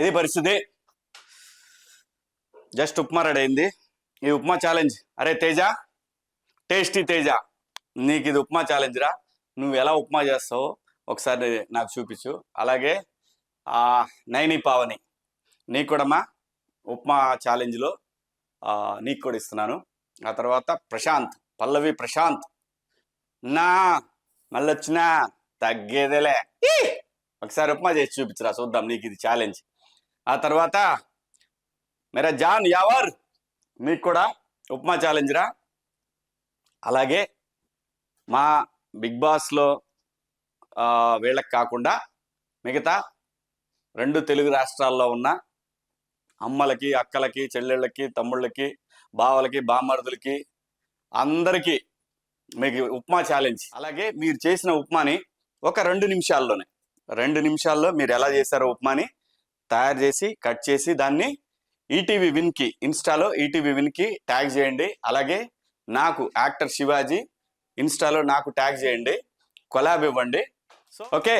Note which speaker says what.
Speaker 1: ఇది పరిస్థితి. Just upma ready అయింది. ఈ ఉప్మా ఛాలెంజ్ అరే తేజ టేస్టీ తేజ నీకు ఇది ఉప్మా ఛాలెంజ్ రా. నువ్వు ఎలా ఉప్మా చేస్తావో ఒకసారి నాకు చూపించు. అలాగే నైనీ నైని పావని నీకు కూడా మా ఉప్మా ఛాలెంజ్లో నీకు కూడా ఇస్తున్నాను. ఆ తర్వాత ప్రశాంత్ పల్లవి ప్రశాంత్. నా మళ్ళొచ్చినా తగ్గేదేలే. ఒకసారి ఉప్మా చేసి చూపించరా చూద్దాం నీకు ఇది ఛాలెంజ్ ఆ తర్వాత మేరా జాన్ యావర్ మీకు కూడా ఉప్మా ఛాలెంజ్ రా. అలాగే మా బిగ్ బాస్లో వీళ్ళకి కాకుండా మిగతా రెండు తెలుగు రాష్ట్రాల్లో ఉన్న అమ్మలకి అక్కలకి చెల్లెళ్ళకి తమ్ముళ్ళకి బావలకి బామ్మరుదులకి అందరికీ మీకు ఉప్మా ఛాలెంజ్ అలాగే మీరు చేసిన ఉప్మాని ఒక రెండు నిమిషాల్లోనే రెండు నిమిషాల్లో మీరు ఎలా చేశారో ఉప్మాని తయారు చేసి కట్ చేసి దాన్ని ఈటీవీ విన్కి ఇన్స్టాలో ఈటీవీ విన్కి ట్యాగ్ చేయండి. అలాగే నాకు యాక్టర్ శివాజీ ఇన్స్టాలో నాకు ట్యాగ్ చేయండి. కొలాబ్ ఇవ్వండి. So okay?